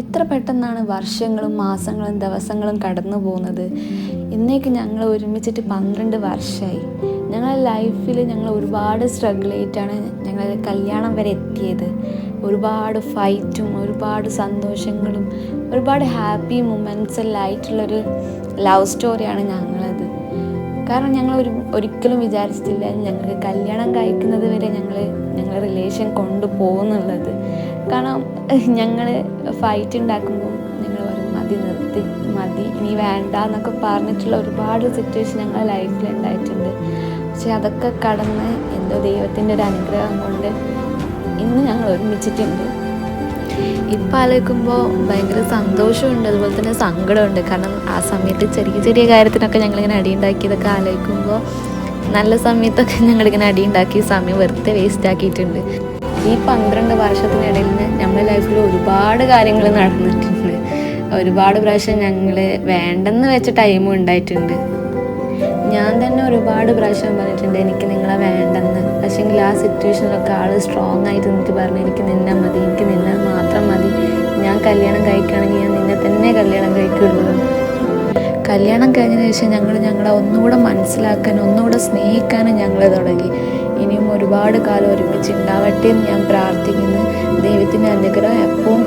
എത്ര പെട്ടെന്നാണ് വർഷങ്ങളും മാസങ്ങളും ദിവസങ്ങളും കടന്നു പോകുന്നത്? ഇന്നേക്ക് ഞങ്ങൾ ഒരുമിച്ചിട്ട് പന്ത്രണ്ട് വർഷമായി ഞങ്ങളുടെ ലൈഫിൽ ഞങ്ങൾ ഒരുപാട് സ്ട്രഗിൾ ചെയ്തിട്ടാണ് ഞങ്ങൾ കല്യാണം വരെ എത്തിയത്. ഒരുപാട് ഫൈറ്റും ഒരുപാട് സന്തോഷങ്ങളും ഒരുപാട് ഹാപ്പി മൊമെന്റ്സ് എല്ലാം ആയിട്ടുള്ളൊരു ലവ് സ്റ്റോറിയാണ് ഞങ്ങളത്. കാരണം ഞങ്ങൾ ഒരു ഒരിക്കലും വിചാരിച്ചിട്ടില്ല ഞങ്ങൾക്ക് കല്യാണം കഴിക്കുന്നത് വരെ ഞങ്ങൾ ഞങ്ങളുടെ റിലേഷൻ കൊണ്ടുപോകുന്നുള്ളത് കാരണം ഞങ്ങൾ ഫൈറ്റ് ഉണ്ടാക്കുമ്പോൾ ഞങ്ങൾ പറയും മതി നിർത്തി മതി ഇനി വേണ്ട എന്നൊക്കെ പറഞ്ഞിട്ടുള്ള ഒരുപാട് സിറ്റുവേഷൻ ഞങ്ങളുടെ ലൈഫിൽ ഉണ്ടായിട്ടുണ്ട് പക്ഷെ അതൊക്കെ കടന്ന് എന്തോ ദൈവത്തിന്റെ ഒരു അനുഗ്രഹം കൊണ്ട് ഇന്ന് ഞങ്ങൾ ഒരുമിച്ചിട്ടുണ്ട്. ഇപ്പം ആലോചിക്കുമ്പോൾ ഭയങ്കര സന്തോഷമുണ്ട് അതുപോലെ തന്നെ സങ്കടമുണ്ട്. കാരണം ആ സമയത്ത് ചെറിയ ചെറിയ കാര്യത്തിനൊക്കെ ഞങ്ങളിങ്ങനെ അടിയുണ്ടാക്കിയതൊക്കെ ആലോചിക്കുമ്പോൾ നല്ല സമയത്തൊക്കെ ഞങ്ങളിങ്ങനെ അടിയുണ്ടാക്കി സമയം വെറുതെ വേസ്റ്റ് ആക്കിയിട്ടുണ്ട്. ഈ പന്ത്രണ്ട് വർഷത്തിനിടയിൽ നമ്മുടെ ലൈഫിൽ ഒരുപാട് കാര്യങ്ങൾ നടന്നിട്ടുണ്ട്. ഒരുപാട് പ്രാവശ്യം ഞങ്ങൾ വേണ്ടെന്ന് വെച്ച ടൈമും ഉണ്ടായിട്ടുണ്ട്. ഞാൻ തന്നെ ഒരുപാട് പ്രാവശ്യം പറഞ്ഞിട്ടുണ്ട് എനിക്ക് നിങ്ങളെ വേണ്ടെന്ന്. പക്ഷേങ്കിൽ ആ സിറ്റുവേഷനിലൊക്കെ ആൾ സ്ട്രോങ് ആയിട്ട് നിന്നിട്ട് പറഞ്ഞു എനിക്ക് നിന്നെ മതി എനിക്ക് നിന്നെ മാത്രം മതി. ഞാൻ കല്യാണം കഴിക്കുകയാണെങ്കിൽ ഞാൻ നിന്നെ തന്നെ കല്യാണം കഴിക്കുള്ളൂ. കല്യാണം കഴിഞ്ഞതിന് ശേഷം ഞങ്ങൾ ഞങ്ങളെ ഒന്നുകൂടെ മനസ്സിലാക്കാനും ഒന്നുകൂടെ സ്നേഹിക്കാനും ഞങ്ങൾ തുടങ്ങി. ഇനിയും ഒരുപാട് കാലം ഒരുമിച്ച് ഉണ്ടാവട്ടെ എന്ന് ഞാൻ പ്രാർത്ഥിക്കുന്നു. ദൈവത്തിന്റെ അനുഗ്രഹം എപ്പോഴും